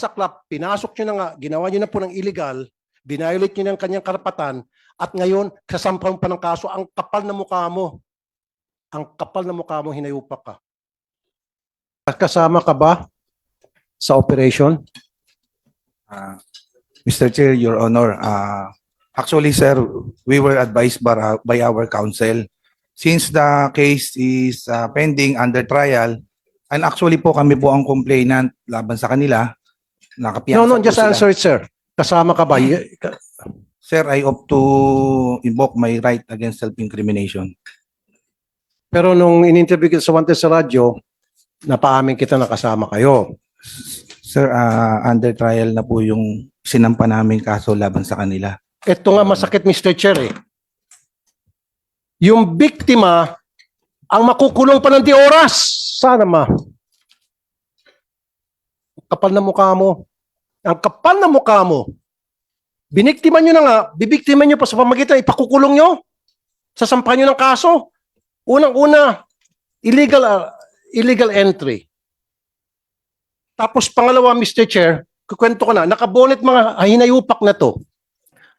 saklap, pinasok nyo na nga, ginawa nyo na po ng illegal, binayolate nyo ng kanyang karapatan, at ngayon, kasampahan pa ng kaso, ang kapal na mukha mo. Ang kapal na mukha mo, hinayupak ka. Kasama ka ba sa operation? Ah, Mr. Chair, Your Honor, ah, actually, sir, we were advised by, our- by our counsel. Since the case is ah, pending under trial, and actually po kami po ang complainant laban sa kanila, nakapiyansa No, no, po just sila. answer it, sir. Kasama ka ba? Y- ka- Sir, I opt to invoke my right against self-incrimination. Pero nung in-interview kita sa Wanted sa radyo, napaamin kita na kasama kayo. Sir, ah, under trial na po yung sinampa namin kaso laban sa kanila. Ito nga masakit, Mr. Chair, eh. Yung biktima, ang makukulong pa ng di oras. Sana ma. Kapal na mukha mo. Ang kapal na mukha mo. Biniktima nyo na nga, bibiktima nyo pa sa pamagitan, ipakukulong nyo. Sasampahan nyo ng kaso. Unang-una, illegal, ah, illegal entry. Tapos pangalawa, Mr. Chair, kukwento ko na, nakabonet mga hinayupak na to.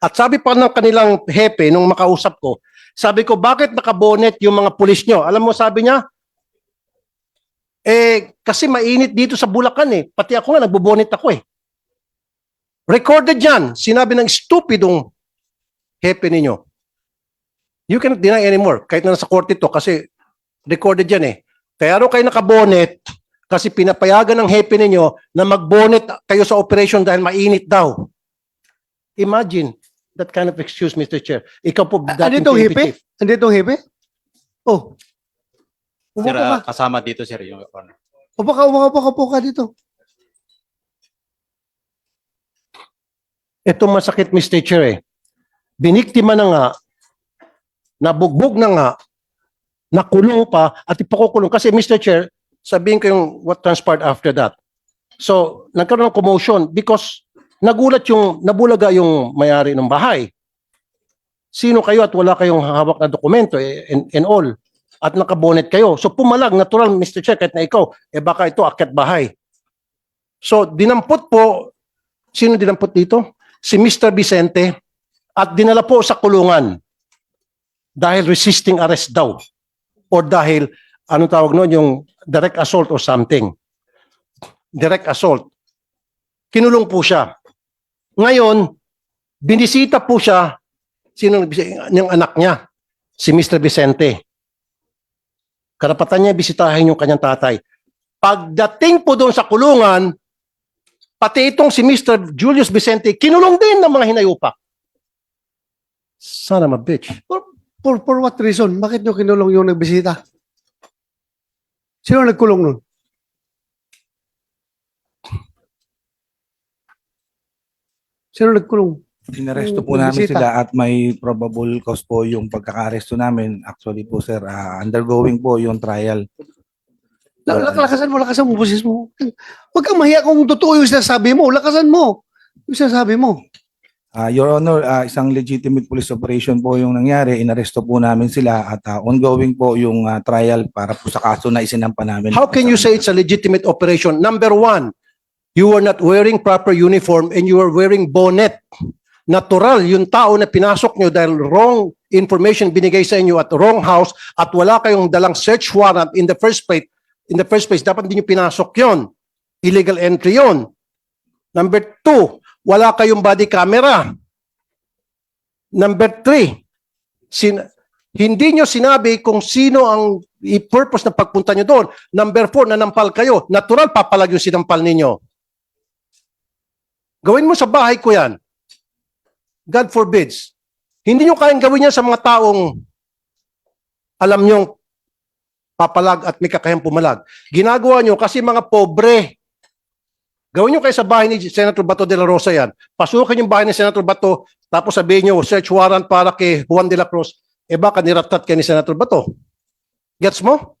At sabi pa ng kanilang hepe nung makausap ko, sabi ko, bakit nakabonet yung mga pulis nyo? Alam mo, sabi niya, eh, kasi mainit dito sa Bulacan eh. Pati ako nga, nagbobonet ako eh. Recorded yan. Sinabi ng stupidong hepe ninyo. You cannot deny anymore. Kahit na nasa korte to kasi recorded yan eh. Kaya raw kayo nakabonet kasi pinapayagan ng hepe ninyo na magbonet kayo sa operation dahil mainit daw. Imagine that kind of excuse, Mr. Chair. Ikaw po, dating andito ang chief. Andito ang hipe? Oh. Upo Sir, ka kasama dito, sir, yung honor. Upo ka, upo ka, upo ka, upo ka dito. Ito masakit, Mr. Chair eh. Biniktima na nga, nabugbog na nga, nakulong pa, at ipakukulong. Kasi Mr. Chair, sabihin ko yung what transpired after that. So, nagkaroon ng commotion because nagulat yung, nabulaga yung mayari ng bahay. Sino kayo at wala kayong hawak na dokumento eh, and, and all. At nakabonet kayo. So, pumalag, natural, Mr. Chair, kahit na ikaw, eh baka ito akyat bahay. So, dinampot po, sino dinampot dito? si Mr. Vicente at dinala po sa kulungan dahil resisting arrest daw or dahil ano tawag noon yung direct assault or something. Direct assault. Kinulong po siya. Ngayon, binisita po siya sino ng anak niya, si Mr. Vicente. Karapatan niya bisitahin yung kanyang tatay. Pagdating po doon sa kulungan, pati itong si Mr. Julius Vicente, kinulong din ng mga hinayupak. Son of a bitch. For, for what reason? Bakit nyo kinulong yung nagbisita? Sino nagkulong nun? Sino nagkulong? Inaresto po Yung namin bisita. sila at may probable cause po yung pagkakaresto namin. Actually po sir, ah, undergoing po yung trial. La- lak- Lakasan mo, lakasan mo, boses mo. Huwag kang mahiya kung totoo yung sinasabi mo. Lakasan mo. Yung sinasabi mo. Ah, Your Honor, ah, isang legitimate police operation po yung nangyari. Inaresto po namin sila at ah, ongoing po yung ah, trial para po sa kaso na isinampa namin. How can you say it's a legitimate operation? Number one, you were not wearing proper uniform and you were wearing bonnet. Natural, yung tao na pinasok nyo dahil wrong information binigay sa inyo at wrong house at wala kayong dalang search warrant in the first place, in the first place, dapat hindi nyo pinasok yon. Illegal entry yon. Number two, wala kayong body camera. Number three, sin hindi nyo sinabi kung sino ang i-purpose na pagpunta nyo doon. Number four, nanampal kayo. Natural, papalag yung sinampal ninyo. Gawin mo sa bahay ko yan. God forbids. Hindi nyo kayang gawin yan sa mga taong alam nyo papalag at may kakayang pumalag. Ginagawa nyo kasi mga pobre. Gawin nyo kayo sa bahay ni Senator Bato de la Rosa yan. Pasukin yung bahay ni Senator Bato, tapos sabihin nyo, search warrant para kay Juan de la Cruz. Eh baka niratat kayo ni Senator Bato. Gets mo?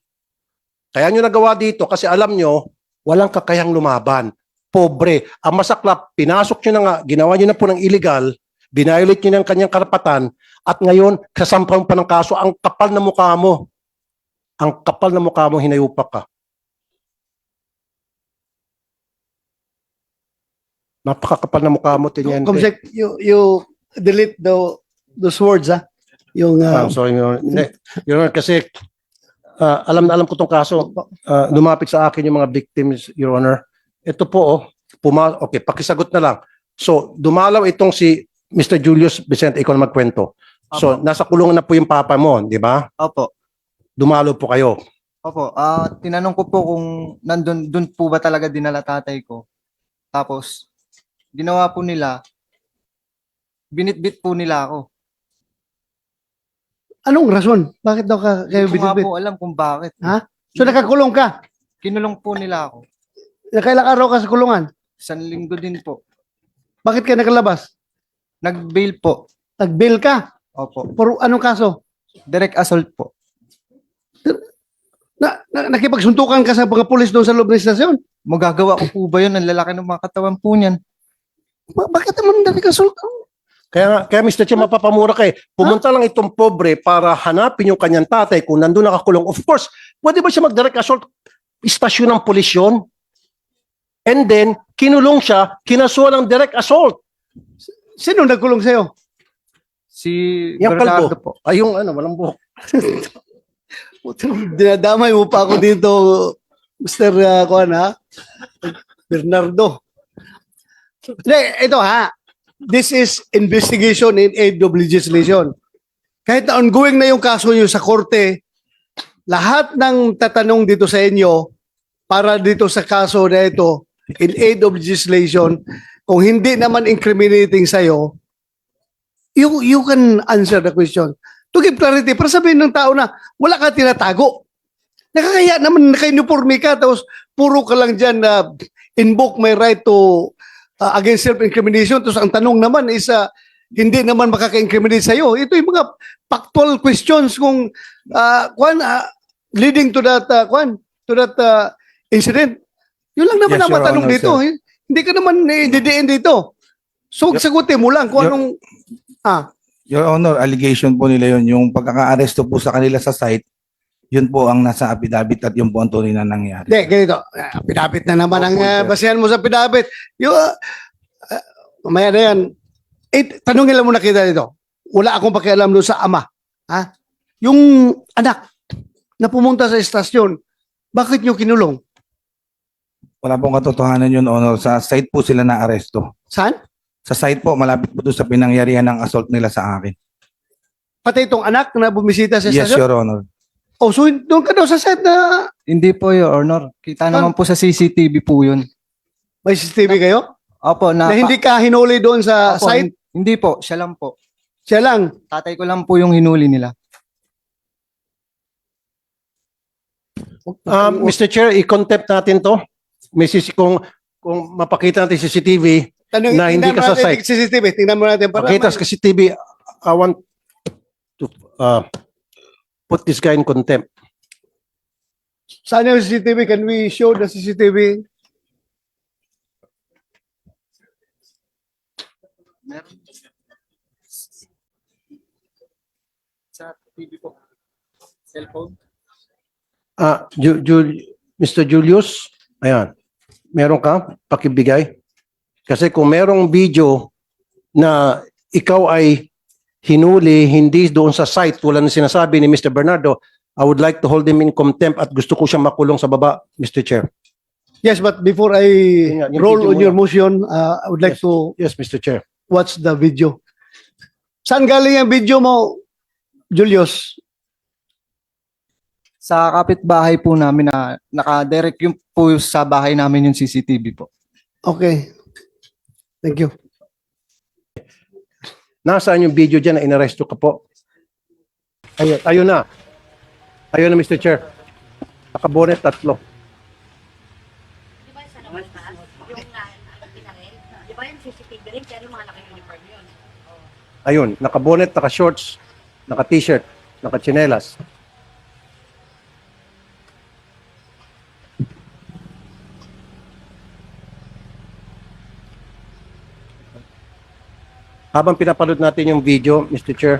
Kaya nyo nagawa dito kasi alam nyo, walang kakayang lumaban. Pobre. Ang masaklap, pinasok nyo na nga, ginawa nyo na po ng illegal, binayolate nyo ng kanyang karapatan, at ngayon, kasampahan pa ng kaso, ang kapal na mukha mo. Ang kapal na mukha mo, hinayupak ka. Napakakapal na mukha mo, Teniente. Comsec, you, you delete the, those words, ah. Yung, uh, sorry, Your Honor. Your Honor, kasi ah, alam na alam ko tong kaso. Ah, lumapit sa akin yung mga victims, Your Honor. Ito po, oh, puma okay, pakisagot na lang. So, dumalaw itong si Mr. Julius Vicente, ikaw na magkwento. So, nasa kulungan na po yung papa mo, di ba? Opo. Dumalaw po kayo. Opo. Ah, tinanong ko po kung nandun dun po ba talaga dinala tatay ko. Tapos ginawa po nila binitbit po nila ako. anong rason? Bakit daw ka kayo Hindi ko nga binibit? po alam kung bakit. Ha? So nakakulong ka? Kinulong po nila ako. Nakailang araw ka sa kulungan? Isang linggo din po. Bakit ka nakalabas? Nag-bail po. Nag-bail ka? Opo. For anong kaso? Direct assault po. Na, na, nakipagsuntukan ka sa mga pulis doon sa loob ng istasyon? Magagawa ko po ba yun? Ang lalaki ng mga katawan po niyan. Ba- bakit naman nakikasulta? Kaya, nga- kaya Mr. Che, mapapamura kay Pumunta lang itong pobre para hanapin yung kanyang tatay kung nandun nakakulong. Of course, pwede ba siya mag-direct assault? Istasyon ng pulis yun. And then, kinulong siya, kinasuhan ng direct assault. Sino nagkulong sa'yo? Si Yung Bernardo kalbo. po. Ay, yung ano, walang buhok. Dinadamay mo pa ako dito, Mr. Uh, Kuan, ha? Bernardo. Hindi, ito ha. This is investigation in aid of legislation. Kahit na ongoing na yung kaso nyo sa korte, lahat ng tatanong dito sa inyo para dito sa kaso na ito, in aid of legislation, kung hindi naman incriminating sa'yo, you, you can answer the question. To give clarity, para sabihin ng tao na wala ka tinatago. Nakakaya naman naka-uniforme ka tapos puro ka lang dyan na invoke my right to uh, against self-incrimination. Tapos ang tanong naman is uh, hindi naman makaka-incriminate sa'yo. Ito yung mga factual questions kung uh, kwan, uh, leading to that uh, kwan, to that uh, incident. Yun lang naman Yes, ang matanong Honor, dito. eh. Hindi ka naman eh, didiin dito. So, sagutin mo lang kung Your- anong... Ah, Your Honor, allegation po nila yun, yung pagkaka-aresto po sa kanila sa site, yun po ang nasa affidavit at yun po ang tunay na nangyari. Hindi, ganito. Pidapit na naman ang Opo, uh, sir. basihan mo sa pidapit. Yung, uh, uh, mamaya na yan. Eh, tanongin lang muna kita dito. Wala akong pakialam doon sa ama. Ha? Yung anak na pumunta sa estasyon, bakit nyo kinulong? Wala pong katotohanan yun, Honor. Sa site po sila na aresto. Saan? Sa site po, malapit po doon sa pinangyarihan ng assault nila sa akin. Pati itong anak na bumisita sa Yes, estasyon? Your Honor. Oh, so doon ka daw sa set na Hindi po, Your Honor. Kita naman po sa CCTV po yun. may CCTV kayo? Opo, na, Na hindi ka hinuli doon sa Opo, site? hin- Hindi po, siya lang po. Siya lang. Tatay ko lang po yung hinuli nila. Um, Mr. Chair, i-contempt natin to. May sisi, kung, kung mapakita natin CCTV, Tanong, Na hindi ka sa site. CCTV. Tingnan mo natin. Para pakita sa CCTV, I want to uh, put this guy in contempt. Saan yung CCTV? Can we show the CCTV? Sa TV po. Cellphone? Ah, Ju- Ju- Mr. Julius, ayan. Meron ka? Pakibigay. Kasi kung merong video na ikaw ay hinuli, hindi doon sa site, wala na sinasabi ni Mr. Bernardo, I would like to hold him in contempt at gusto ko siyang makulong sa baba, Mr. Chair. Yes, but before I nga, yung roll video on your muna. motion, uh, I would like Yes. to Yes, Mr. Chair. watch the video. Saan galing ang video mo, Julius? Sa kapitbahay po namin na naka-direct yung po sa bahay namin yung CCTV po. Okay. Thank you. Nasaan yung video dyan na inaresto ka po? Ayun, ayun na. Ayun na, Mr. Chair. Nakabonet tatlo. Di ba sa labas taas? Yung na, pinarel? Di ba yung CCTV rin? Kaya yung mga naka-uniform yun. Ayun, naka-bonnet, naka-shorts, naka-t-shirt, naka-chinelas. Habang pinapanood natin yung video, Mr. Chair,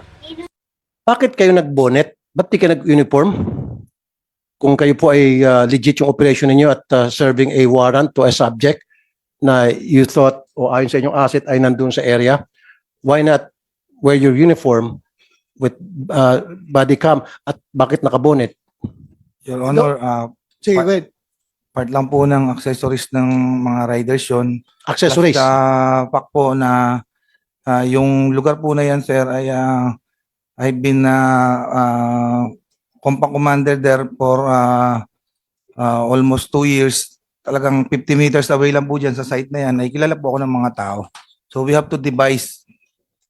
bakit kayo nag-bonnet? Ba't di ka nag-uniform? Kung kayo po ay uh, legit yung operation ninyo at uh, serving a warrant to a subject, na you thought o ayon sa inyong asset ay nandun sa area, why not wear your uniform with uh, body cam at bakit nakabonet? Your Honor, ah, Sige, go ahead. part lang po ng accessories ng mga riders yun. Accessories. Sa fact po na ah, yung lugar po na yan, sir, ay ah, I've been uh, uh, compa commander there for ah, ah, almost two years. Talagang 50 meters away lang po dyan sa site na yan. Ay kilala po ako ng mga tao. So we have to devise.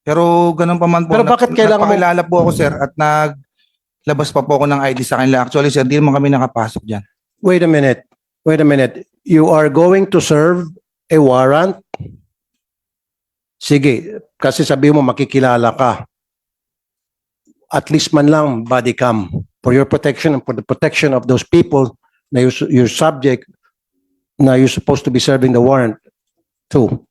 Pero ganun pa man po. Pero bakit kailangan mo- po ako, sir, at naglabas pa po ako ng ID sa kanila. Actually, sir, di naman kami nakapasok dyan. Wait a minute. Wait a minute. You are going to serve a warrant? Sige, kasi sabi mo makikilala ka. At least man lang body cam for your protection and for the protection of those people na you're, you're subject na you're supposed to be serving the warrant to.